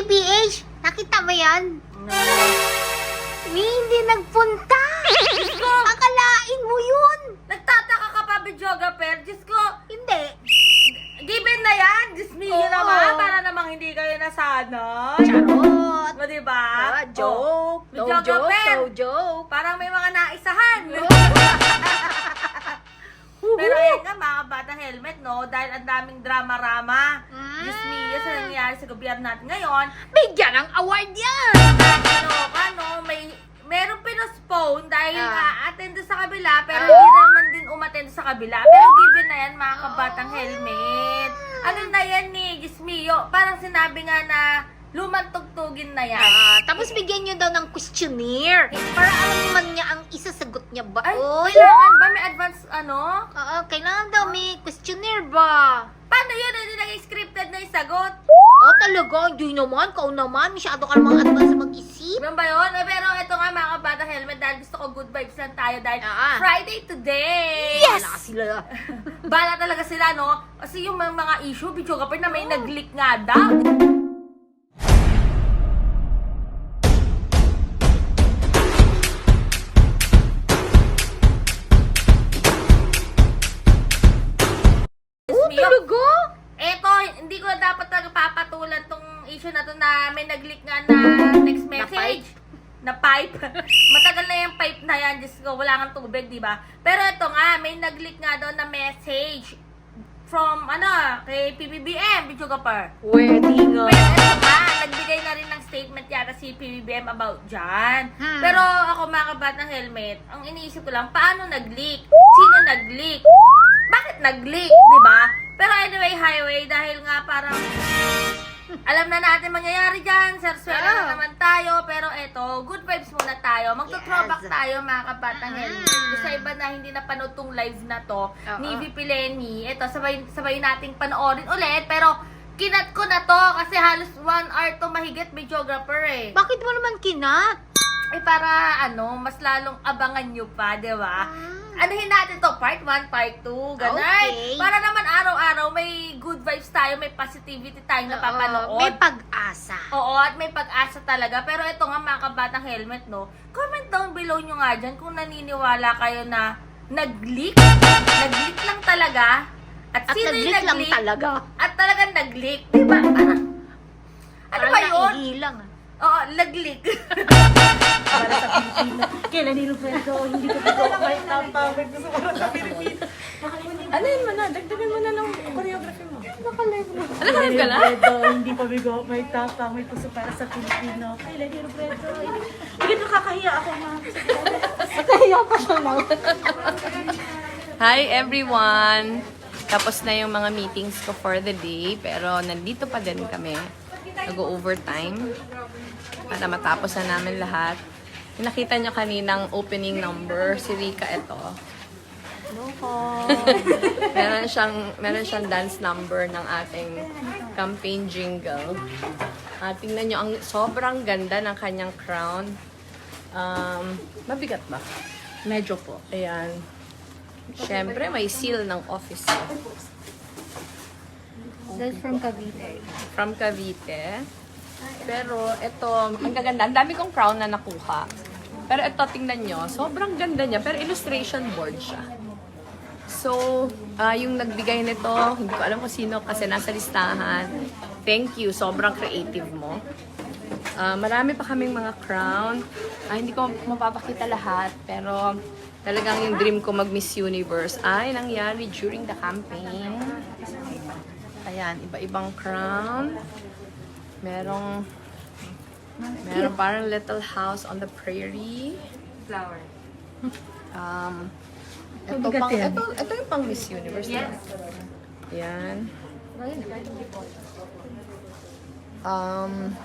PPH, nakita mo yan? May hindi nagpunta. Akalain mo yun. Nagtataka ka pa, videographer? Diyos ko, Hindi. given na yan. Diyos me, yun Oo. naman. Para namang hindi kayo nasanay. Charot. O, diba? Ah, joke. Oh, No joke, videographer. no joke. Parang may mga naisahan. Pero ayun nga, mga bata helmet, no? Dahil ang daming drama-rama. Mm. Diyos yun sa nangyayari sa gobyerno natin ngayon. Bigyan ng award yan. ano, ano, may merong pinospone dahil Ah. nga attend sa kabila pero Ah. hindi naman din umattend sa kabila. Pero given na yan mga kabatang helmet. Ano na yan ni Gismio? Parang sinabi nga na lumang tugtugin na yan. Ah, tapos bigyan nyo daw ng questionnaire. Para alam naman niya ang isasagot niya ba. Ay, Oy. kailangan ba may advance ano? Oo, kailangan daw may questionnaire ba? Paano yun? Hindi naging scripted na yung sagot. Oh, talaga? Hindi naman. Kau naman. Masyado ka namang advance mag-isip. Ganun ba yun? Eh, pero ito nga mga kabatang helmet dahil gusto ko good vibes lang tayo dahil Ah. Friday today. Wala sila. Bala talaga sila, no? Kasi yung mga, mga issue, video kapag na may nag-leak nga daw. Issue na to na may nag-leak nga na text message. Na pipe. Matagal na yung pipe na yan. Diyos ko, wala kang tubig, di ba? Pero ito nga, may nag-leak nga daw na message from, ano, kay PBBM, video kapar. Wedding Pero ito nga, nagbigay na rin ng statement yata si PBBM about dyan. Hmm. Pero ako mga kabat ng helmet, ang iniisip ko lang, paano nag-leak? Sino nag-leak? Bakit nag-leak, di ba? Pero anyway, highway, dahil nga parang alam na natin mangyayari dyan, sir, swela na naman tayo, pero eto, good vibes muna tayo. Magto-throwback Yes. tayo, mga kabatang Mm. helmet. Doon sa iba na hindi napanood tong live na to, Oo. ni VP Lenny, eto, sabay, sabay nating panoorin ulit, pero kinat ko na to kasi halos one hour to mahigit videographer eh. Bakit mo naman kinat? Eh para ano, mas lalong abangan nyo pa, di ba? Anuhin natin to, part 1, part 2, ganun. Okay. Para naman araw-araw may good vibes tayo, may positivity tayong napapanood. Oo, May pag-asa. Oo, at may pag-asa talaga. Pero ito nga mga kabatang helmet, no? Comment down below nyo nga dyan kung naniniwala kayo na nag-leak. Nag-leak lang talaga. At, At sino yung nag-leak lang nag-leak? talaga. At talagang nag-leak. Diba? Parang, ano Parang ba yun? naihilang. ah. Oo, nag-leak. para sa Pilipino. Kailan ni Roberto, hindi ko ito kahit napawag gusto para sa Pilipino. Ano yun mo na? Dagdagan mo na ng choreography mo. Nakalive mo. Nakalive ka na? Roberto, hindi pa bigo, may tapang, may puso para sa Pilipino. Kailan ni Roberto, hindi. Hindi nakakahiya ako ma. Nakahiya pa siya na. Hi everyone! Tapos na yung mga meetings ko for the day, pero nandito pa din kami. Nag-overtime para matapos na namin lahat. Nakita nyo kaninang opening number, si Rika ito. meron siyang meron siyang dance number ng ating campaign jingle. Ah, tingnan nyo, ang sobrang ganda ng kanyang crown. Um, mabigat ba? Medyo po. Ayan. Siyempre, may seal ng office. That's from Cavite. From Cavite. Pero ito, ang gaganda. Ang dami kong crown na nakuha. Pero ito, tingnan nyo. Sobrang ganda niya. Pero illustration board siya. So, ah, yung nagbigay nito, hindi ko alam kung sino kasi nasa listahan. Thank you. Sobrang creative mo. Ah, marami pa kaming mga crown. Ah, hindi ko mapapakita lahat. Pero talagang yung dream ko mag-Miss Universe ay nangyari during the campaign. Ayan, iba-ibang crown. Merong Meron parang little house on the prairie. Flower. Um, ito, pang, ito, ito yung pang Miss Universe. Yes. Yan. Um,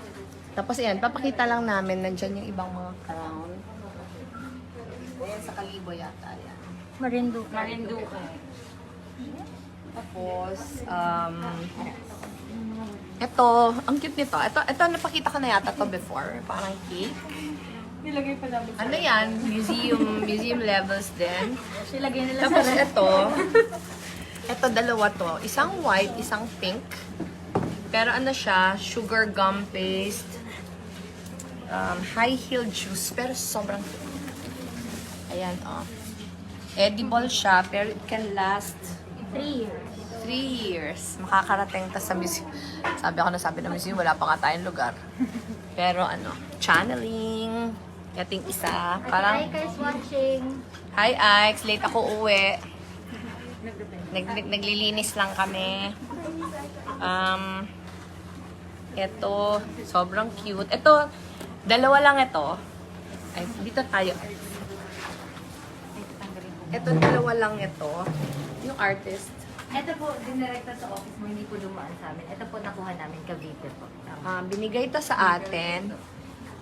tapos yan, papakita lang namin, nandyan yung ibang mga crown. Ayan, sa Kalibo yata yan. Marinduque. Marinduque. Tapos, um, ito, ang cute nito. Ito, ito napakita ko na yata to before. Parang cake. Nilagay pa namin. Ano yan? Museum, museum levels din. Nilagay nila Tapos ito, ito dalawa to. Isang white, isang pink. Pero ano siya, sugar gum paste, um, high heel juice, pero sobrang Ayan, oh. Edible siya, pero it can last Three years. Three years. Makakarating ta sa museum. Sabi ako na sabi ng museum, wala pa nga tayong lugar. Pero ano, channeling, yating isa. Parang, Hi guys watching. Hi, Ike's. Late ako uwi. Nag, nag- naglilinis lang kami. Um, ito, sobrang cute. Ito, dalawa lang ito. Ay, dito tayo. Ito, dalawa lang ito. Yung artist. Ito po, dinirekta sa office mo, hindi po dumaan sa amin. Ito po nakuha namin Cavite po. Um, binigay ito sa atin.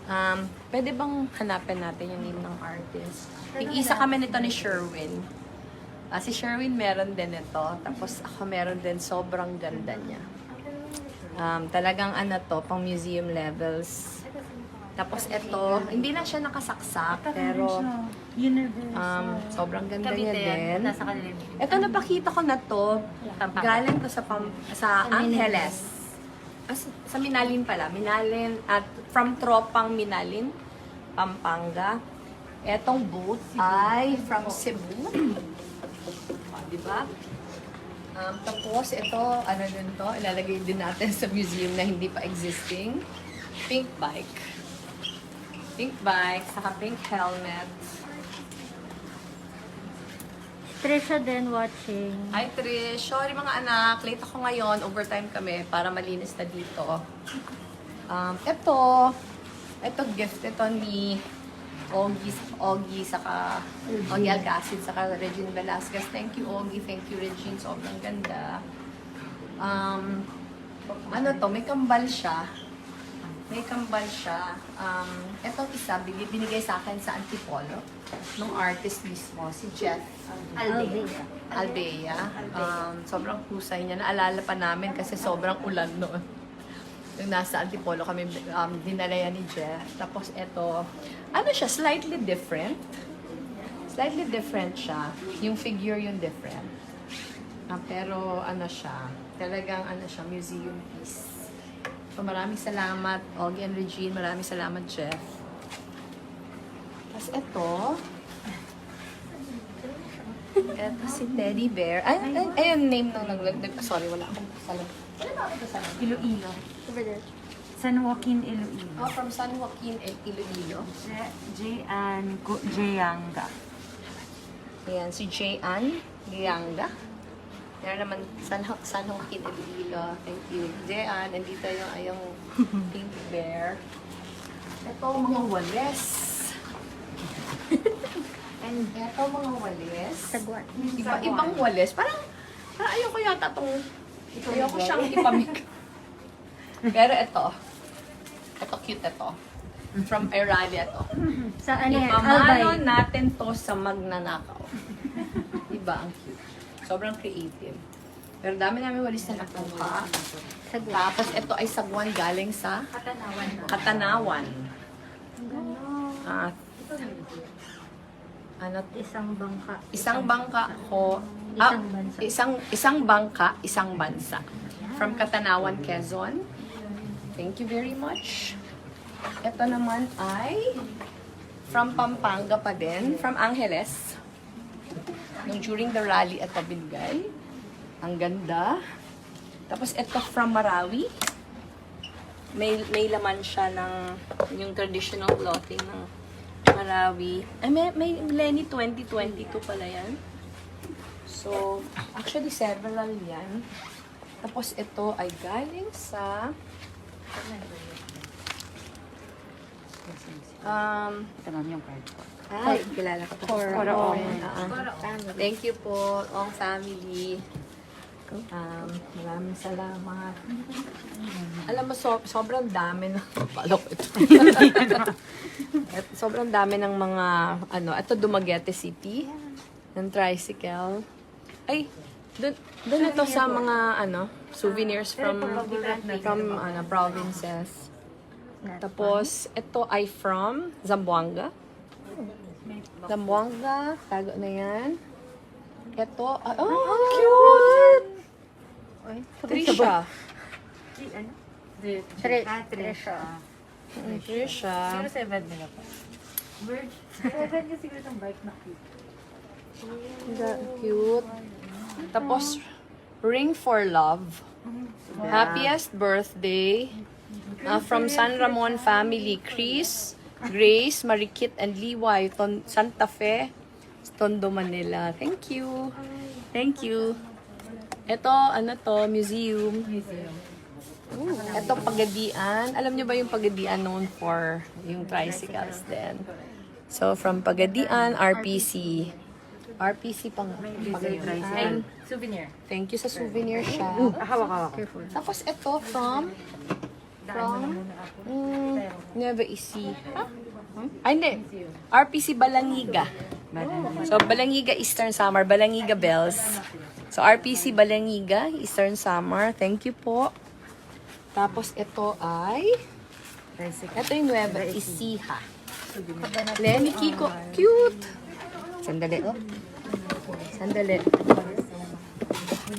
Um, pwede bang hanapin natin yung name ng artist? Tig-isa kami nito ni Sherwin. Ah, si Sherwin meron din ito. Tapos ako meron din. Sobrang ganda niya. Um, talagang ano to, pang museum levels. Tapos ito, hindi na siya nakasaksak, pero um, sobrang ganda niya din. nasa kanila. Ito napakita ko na to. Galing to sa pam, sa Angeles. As, sa Minalin pala. Minalin at from Tropang Minalin, Pampanga. Etong boot ay from Cebu. Ah, di ba? Um, tapos ito, ano din to, ilalagay din natin sa museum na hindi pa existing. Pink bike. Pink bike, saka pink helmet. Trisha din watching. Hi Trish, sorry mga anak, late ako ngayon, overtime kami para malinis na dito. Um, ito, ito gift ito ni Ogie, Ogie saka Ogie Alcacid saka Regine Velasquez. Thank you Ogie, thank you Regine, sobrang ganda. Um, ano to, may kambal siya. May kambal siya. Um, etong isa, bini- binigay sa akin sa Antipolo nung artist mismo, si Jeff Aldea. Albea. Um, sobrang husay niya. Naalala pa namin kasi sobrang ulan noon. Nung nasa Antipolo kami, um, dinala yan ni Jeff. Tapos ito, ano siya, slightly different. Slightly different siya. Yung figure yung different. Ah, pero ano siya, talagang ano siya, museum piece. So maraming salamat, Augie and Regine. Maraming salamat, Jeff. Tapos ito, ito si Teddy Bear. Ay, ay, ay yung name ng naglagdag. Sorry, wala akong salam. Ba ako sa? Iloilo. Over there. San Joaquin, Iloilo. Oh, from San Joaquin, El Iloilo. J.An. Jayanga. Ayan, si J.Ann Lianga. Yan naman, San, Ho- San Joaquin, Iloilo. Thank you. J.Ann, nandito yung, yung pink bear. Ito, mga wales. And ito, mga wales. Sagwan. Iba, ibang wales. Parang, parang ayoko yata itong, ayoko siyang ipamig. Pero ito, ito cute ito. From Iralia to. Sa ano yan? Ipamano Albay. natin to sa magnanakaw. Diba ang cute? Sobrang creative. Pero dami namin walis na nakuha. Tapos ito ay sagwan galing sa Katanawan. Katanawan. At ano Isang bangka. isang bangka ko Isang bansa. isang isang bangka isang bansa from Katanawan Quezon thank you very much ito naman ay from Pampanga pa din from Angeles nung during the rally ito binigay ang ganda tapos ito from Marawi may may laman siya ng yung traditional clothing ng Marawi. Ay, may, may Lenny 2022 pala yan. So, actually several yan. Tapos ito ay galing sa um, Ito ma'am yung card po. Ay, kilala ko to. Cora Cora Ong. Oo. Thank you po, Ong family. Um, maraming salamat. Alam mo, so, sobrang dami ng... Palo ko ito. At sobrang dami ng mga, ano, ito Dumaguete City, ng tricycle. Ay, dun, dun ito sa mga, ano, souvenirs from, from, ano, provinces. Tapos, ito ay from Zamboanga. Zamboanga, tago na yan. Ito, ah, oh, ang cute! Trisha. Tre- Trisha. Trisha. seven nila pa? Virg. Seven kasi siguro itong bike na cute. Cute. Tapos, Ring for Love. Happiest birthday uh, from San Ramon family. Chris, Grace, Marikit, and Liway. Ton Santa Fe, Tondo, Manila. Thank you. Thank you. Ito, ano to, museum. Museum. Ito, Pagadian. Alam niyo ba yung Pagadian known for yung tricycles din? So, from Pagadian, RPC. RPC pang Pagadian. Souvenir. Thank you sa souvenir siya. Hawak-hawak. Tapos ito from from mm, Nueva Ecija. Ay, hindi. RPC Balangiga. So, Balangiga Eastern Summer. Balangiga Bells. So, RPC Balangiga Eastern Summer. Thank you po. Tapos ito ay ito yung Nueva Ecija. Lenny Kiko. Cute! Sandali. Sandali.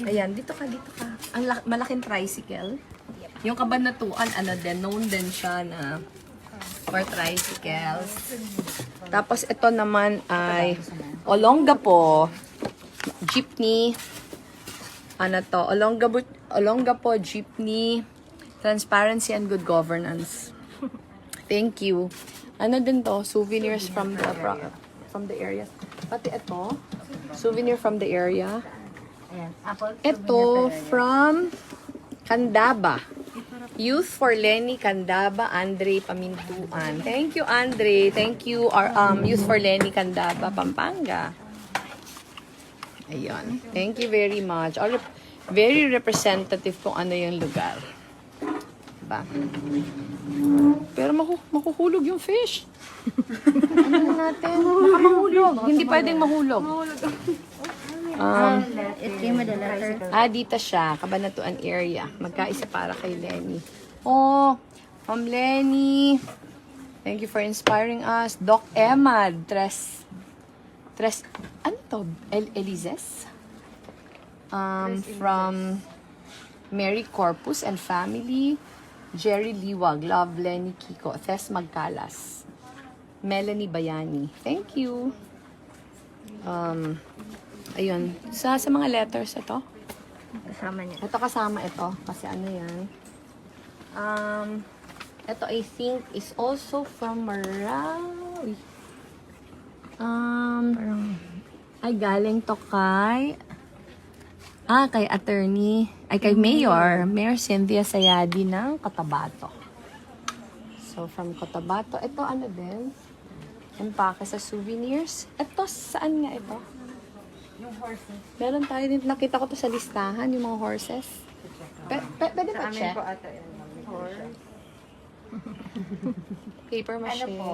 Ayan, dito ka, dito ka. Ang la- malaking tricycle. Yung kabanatuan, ano din, known din siya na for tricycles. Tapos ito naman ay Olongapo jeepney. Ano to? Olongapo, Olongapo jeepney transparency and good governance. Thank you. Ano din to? Souvenirs from the from the area. Pati ito, souvenir from the area. Ito from Candaba. Youth for Lenny Candaba, Andre Pamintuan. Thank you, Andre. Thank you, our um, Youth for Lenny Candaba, Pampanga. Ayun. Thank you very much. Or, very representative kung ano yung lugar. Diba? Pero mahu makuhulog yung fish. ano natin? Baka mahulog. Hindi pwedeng mahulog. Um, It came with a letter. Ah, dito siya. Kabanatuan area. Magkaisa para kay Lenny. Oh, Ma'am Lenny. Thank you for inspiring us. Doc Emad. Tres, Tres, ano to? El Elises? Um, from Mary Corpus and family. Jerry Liwag. Love Lenny Kiko. Thes Magkalas. Melanie Bayani. Thank you. Um, ayun. Sa, sa mga letters ito. Kasama niya. Ito kasama ito. Kasi ano yan. Um, ito I think is also from Marawi. Um, ay galing to kay Ah, kay attorney, ay kay Mayor, Mayor Cynthia Sayadi ng Cotabato. So, from Cotabato, ito ano din? Empake sa souvenirs. Ito, saan nga ito? Meron tayo din, nakita ko to sa listahan, yung mga horses. P- p- pwede pa check? ata yun. Paper mache. Ano po?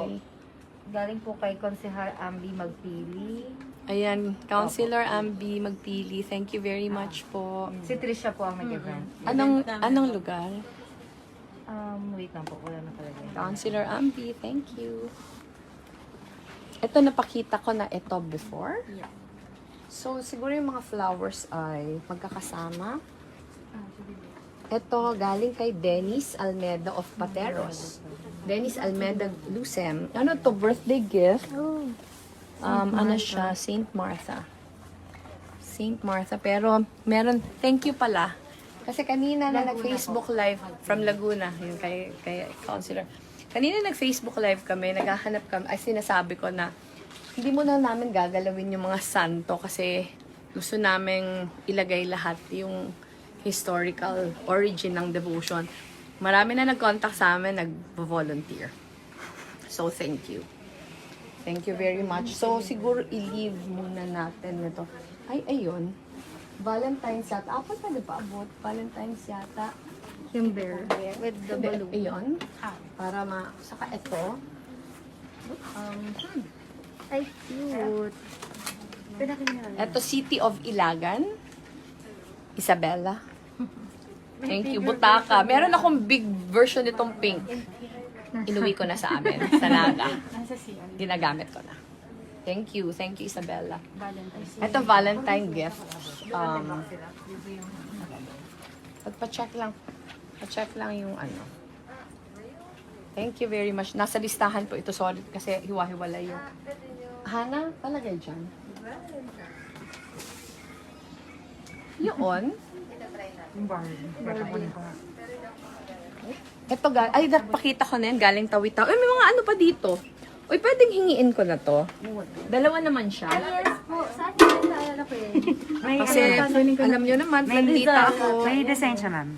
Galing po kay Konsehal Ambi Magpili. Ayan, Councilor Ambi Magpili, thank you very much po. Si Trisha po ang nag-event. Anong anong lugar? Um, wait lang po. Wala na talaga. Councilor Ambi, thank you. Ito napakita ko na ito before. So, siguro yung mga flowers ay magkakasama. Ito galing kay Dennis Almeda of Pateros. Dennis Almeda Lucem. Ano to? Birthday gift? Um, ano siya? Saint Martha. Saint Martha. Pero, meron, thank you pala. Kasi kanina na nag-Facebook live from Laguna, yung kay, kay Counselor. Kanina nag-Facebook live kami, naghahanap kami, ay sinasabi ko na, hindi mo na namin gagalawin yung mga santo kasi gusto namin ilagay lahat yung historical origin ng devotion. Marami na nag-contact sa amin, nag-volunteer. So, thank you. Thank you very much. So, siguro i-leave muna natin ito. Ay, ayun. Valentine's yata. Apat na di ba abot? Valentine's yata. Yung bear. With the balloon. Ayun. Para ma... Saka ito. Um, Ay, cute. ito, City of Ilagan. Isabella. Thank you. Butaka. Meron akong big version nitong pink. Inuwi ko na sa amin. Sa Naga. Ginagamit ko na. Thank you. Thank you, Isabella. Ito, Valentine gift. Um, Pagpa-check lang. Pa-check lang yung ano. Thank you very much. Nasa listahan po ito. Sorry kasi hiwa-hiwalay yung... Hana, palagay dyan. Yun. Ito, ga- ay, napakita ko na yan, galing tawitaw. Ay, may mga ano pa dito. Uy, pwedeng hingiin ko na to. Dalawa naman siya. Yes po. Saan yung naalala ko eh? Kasi, alam nyo naman, nandita ako. May design siya, ma'am.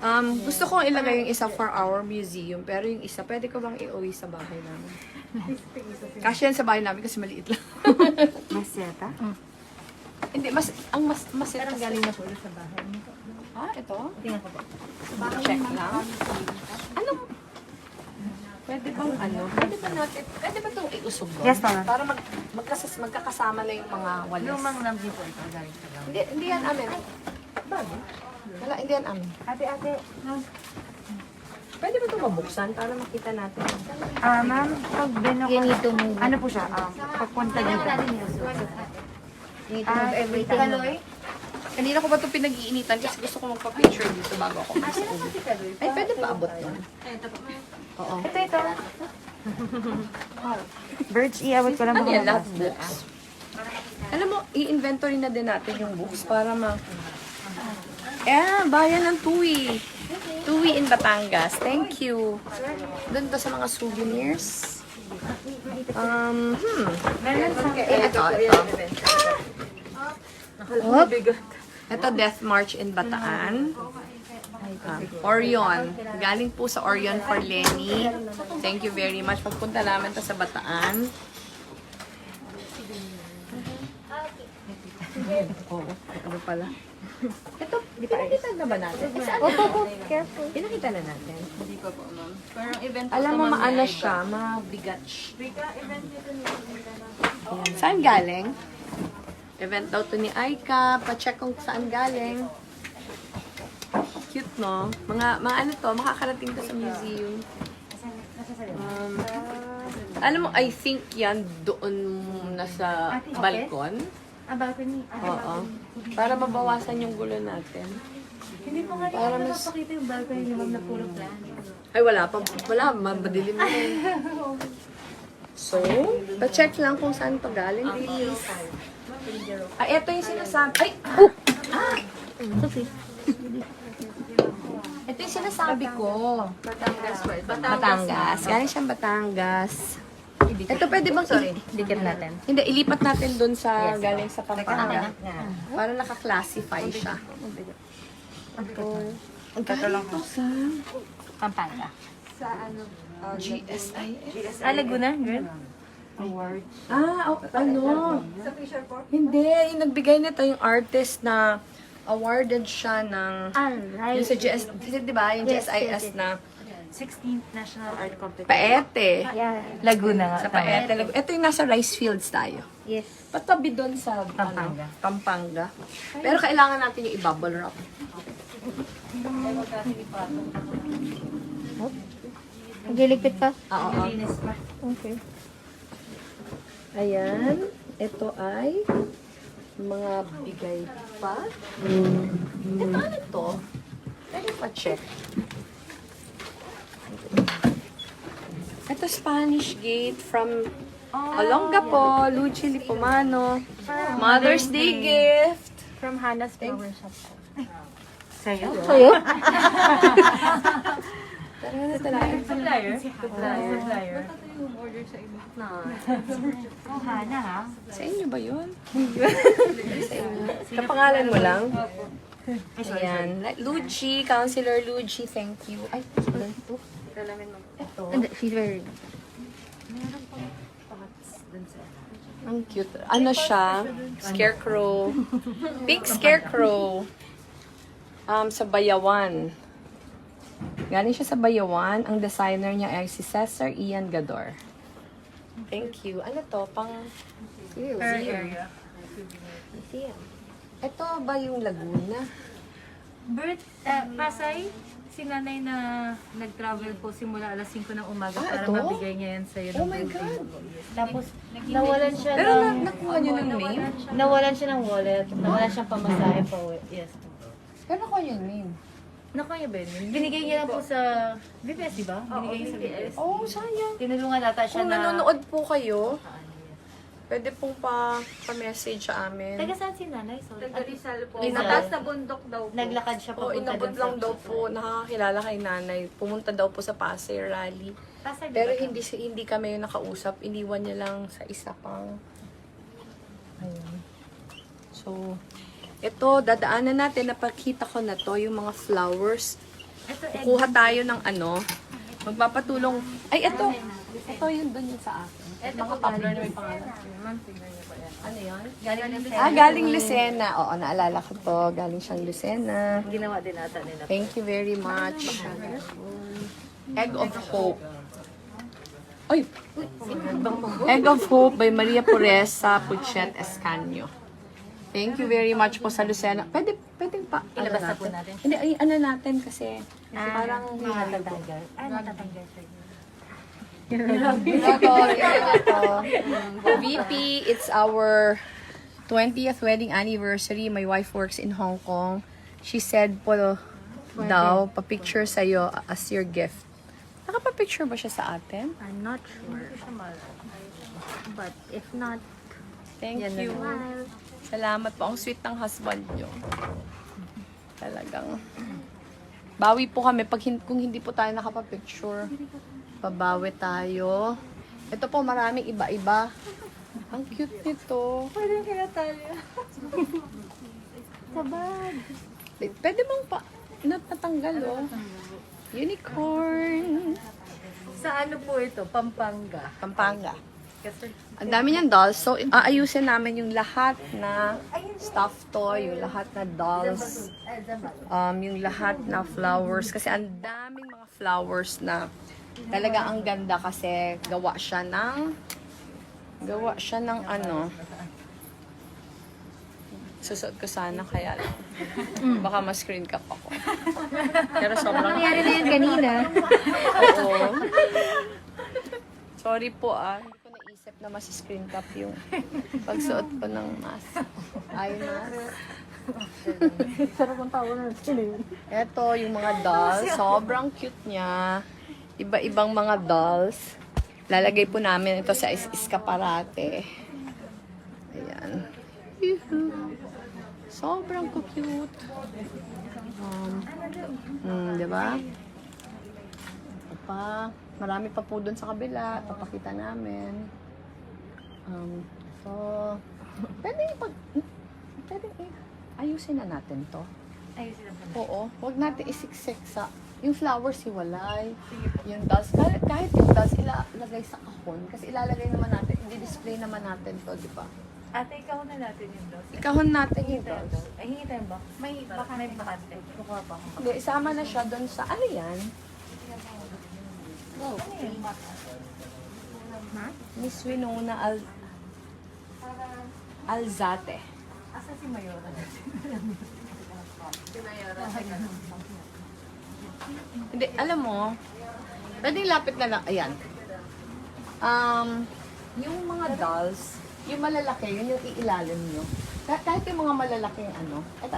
Um, gusto kong ilagay yung isa for our museum, pero yung isa, pwede ko bang i-uwi sa bahay namin? Kasi yan sa bahay namin kasi maliit lang. Maseta? Hindi, mas, ang mas, mas Pero galing na po ulit sa bahay. Ah, ito? Tingnan ko po. Check lang. Ano? Pwede bang ano? Pwede ba natin, pwede ba itong iusog doon? Yes, ma'am. Para mag, magkasas, magkakasama na yung mga walis. Lumang lamsi po ito. Galing sa bahay. Hindi, hindi yan amin. Wala, hindi yan amin. Ate, ate. Pwede ba itong mabuksan para makita natin? Ah, ma'am, pag binok... Ganito mo. Ano po siya? Um, pagpunta dito. Ganito Ah, mo everything. Kaloy? Kanina ko ba ito pinag-iinitan kasi gusto ko magpa-picture dito bago ako mas Ay, pwede pa abot yun? Oo. Ito, ito. Birds, iawat ko lang Ano yan? mga Lahat books? Alam mo, i-inventory na din natin yung books para ma... Eh, bayan ng Tui. Tui in Batangas. Thank you. Doon to sa mga souvenirs. Um, hmm. Eh, ito, ito. Oh. Ito, Death March in Bataan. Ah, Orion. Galing po sa Orion for Lenny. Thank you very much. Pagpunta namin to sa Bataan. Ano pala. Ito, pinakita na ba natin? Opo, opo. Careful. Pinakita na natin. Hindi pa po, ma'am. Parang event Alam mo, maano siya, mabigat siya. Ayan. Saan galing? Event daw to ni Aika. Pa-check kung saan galing. Cute, no? Mga, mga ano to, makakarating to sa museum. Um, alam mo, I think yan doon nasa balkon. Ah, balcony. Oo. Para mabawasan yung gulo natin. Hindi po nga rin Para mas- napakita yung balcony ni ma'am na puro plan. Ay, wala pa. Wala, madilim na yun. So, pa-check lang kung saan pa galing, please. Ay, ito yung sinasabi. Ay! Oh! Ah! Ito yung sinasabi ko. Batangas po. Batangas. Galing siyang Batangas. Ito pwede bang... Sorry. Dikit natin. Hindi, ilipat natin dun sa galing sa Pampanga. nga. Para nakaklasify siya. Ito. Ang galing to sa Pampanga. GSIS. Ah, Laguna, girl? Ah, o- ano? Hindi, yung nagbigay nito yung artist na awarded siya ng Alright. yung sa GS, kasi di ba, yung Yes, GSIS yes, yes. na 16th National Art Competition. Paete. Yeah. Laguna Sa Paete. Ito yung nasa rice fields tayo. Yes. Patabi doon sa Pampanga. Ano, Pampanga. Pero kailangan natin yung i-bubble wrap. Nagliligpit pa? Oo. Okay. Ayan. Ito ay mga bigay pa. Ito ano to? Pwede pa check. Ito Spanish Gate from Olongapo, Luchi Lipomano. Mother's Day gift. From Hannah's Flower Shop. Sa'yo? Sa'yo? Tara na talaga. Supplier? Supplier. Oh, Hana, ha? Sa inyo ba yun? Sa inyo. Kapangalan mo lang? Ayan. Luigi, Councilor Luigi, thank you. Ay, ito. Ito. Hindi, she's very... Ang cute. Ano siya? Scarecrow. Pink scarecrow. Um, sa Bayawan. Galing siya sa Bayawan. Ang designer niya ay si Cesar Ian Gador. Thank you. Ano to? Pang... Museum. Ito ba yung Laguna? Bert, uh, Pasay, si nanay na nag-travel po simula alas 5 ng umaga Ah, para ito? mabigay niya yan sa'yo. Oh ng my birthday God! mo. Yes. Tapos, nawalan siya Pero ng... na, nakuha niyo ng name? Nawalan siya ng wallet. Nawalan siyang pamasahe pa uwi. Yes. Pero nakuha niyo yung name. Naku, yung Benny. Binigay niya lang po sa VPS, di ba? Binigay niya sa VPS. Oh, sayang. Tinulungan nata siya Kung na... nanonood po kayo, pwede pong pa, pa-message sa amin. Taga saan si nanay? Sorry. Rizal po. Rizal. Mataas na bundok daw po. Naglakad siya Oh, papunta inabot dun sa- lang daw po, nakakakilala kay nanay. Pumunta daw po sa Pasay Rally. Pasay, Pero ba? hindi si hindi kami yung nakausap. Iniwan niya lang sa isa pang... Ayun. So, ito, dadaanan natin. Napakita ko na to, yung mga flowers. Kukuha tayo ng ano. Magpapatulong. Ay, ito. Ito yun doon yung sa akin. mga tumbler na may pangalan. Ano yun? Ah, galing Lucena. Oo, naalala ko to. Galing siyang Lucena. Ginawa din ata nila. Thank you very much. Egg of Hope. Ay! Egg of Hope by Maria Puresa Puchet Escanio. Thank you very much po sa Lucena. Pwede, pwede pa. Ilabas ano na po natin. Hindi, ay, ano natin kasi parang Matatanggal. Ah, matatanggal sa'yo. ito, ito. VP, it's our 20th wedding anniversary. My wife works in Hong Kong. She said po daw, pa-picture sa'yo as your gift. Nakapa-picture ba siya sa atin? I'm not sure. But if not, Thank you. Salamat po. Ang sweet ng husband nyo. Talagang. Bawi po kami pag hin- kung hindi po tayo nakapapicture. Babawi tayo. Ito po maraming iba-iba. Ang cute nito. Pwede kaya tayo. Sabad. Pwede bang pa napatanggal oh. Unicorn. Sa ano po ito? Pampanga. Pampanga. Kasi Ang dami niyang dolls. So, aayusin namin yung lahat na stuffed toy, yung lahat na dolls, um, yung lahat na flowers. Kasi ang daming mga flowers na talaga ang ganda kasi gawa siya ng gawa siya ng ano susuot ko sana kaya lang. Baka ma-screen cap ako. Pero sobrang... nangyari na yan kanina. Oo. Sorry po ah. Na mas-screen cap yung pagsuot ko ng mask. Eye mask. Ito, yung mga dolls. Sobrang cute niya. Iba-ibang mga dolls. Lalagay po namin ito sa is iskaparate. Ayan. Sobrang cute. Um, mm, di ba? Pa. Marami pa po dun sa kabila. Papakita namin. Um, so, pwede pag... Pwede ayusin na natin to. ayusin lang po. Oo. Huwag natin isiksik sa... Yung flowers, hiwalay. Yung dolls. Kahit, kahit yung dolls, ilalagay sa kahon. Kasi ilalagay naman natin, i-display naman natin to, di ba? Ate, ikaw na natin yung dos. Ikahon natin yung dolls. Ay, hingi tayo box. May, baka may bakante. Kukuha pa. Hindi, isama na siya doon sa... Ano yan? Miss Winona Al... Alzate. Asa si Mayora? Hindi, alam mo, pwedeng lapit na lang, ayan. Um, yung mga dolls, yung malalaki, yun yung iilalim nyo. Kah- Kahit yung mga malalaking ano, eto,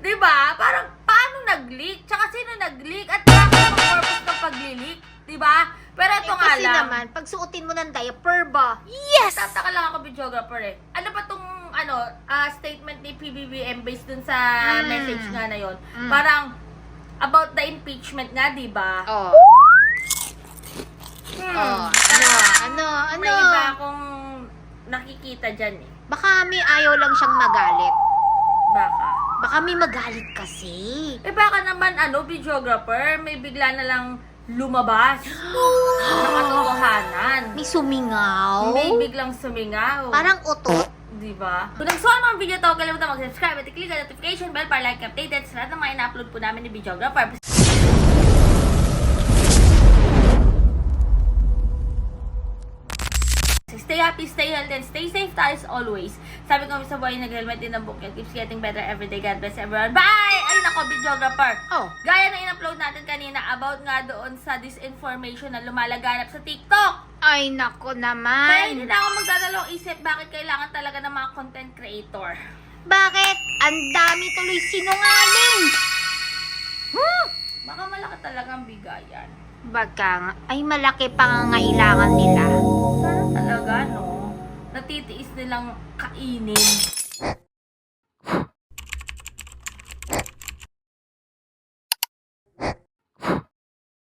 Di ba? Parang paano nag-leak? Tsaka sino nag-leak? At bakit ang purpose ng pag-leak? Di ba? Pero ito Eh, nga kasi lang. naman, pag suotin mo ng diaper ba? Yes! Tataka lang ako, videographer eh. Ano ba tong ano, ah, statement ni PBBM based dun sa Mm. message nga na yon? Mm. Parang about the impeachment nga, di ba? Oh. Hmm. Oh. Ano? Ano? Ano? May iba akong nakikita dyan eh. Baka may ayaw lang siyang magalit. Baka. Baka may magalit kasi. Eh baka naman ano, videographer, may bigla na lang lumabas na katotohanan. May sumingaw. May biglang sumingaw. Parang utot. Di ba? Kung nagustuhan mo ang video to, kalimutan mag-subscribe at i-click ang notification bell para like updated sa lahat ng mga ina-upload po namin ni Videographer. Stay happy, stay healthy, and stay safe tayo as always. Sabi ko sa buhay, nag-helmet din ang book yan. Keeps getting better every day. God bless everyone. Bye! Ay, nako, videographer. Oh. Gaya na in-upload natin kanina about nga doon sa disinformation na lumalaganap sa TikTok. Ay, nako Kaya naman. hindi na ako magdadalawang isip bakit kailangan talaga ng mga content creator. Bakit? Ang dami tuloy sinungaling. Baka malaki talagang bigayan. Baga ay malaki pangangailangan nila. Talaga, no? Natitiis nilang kainin.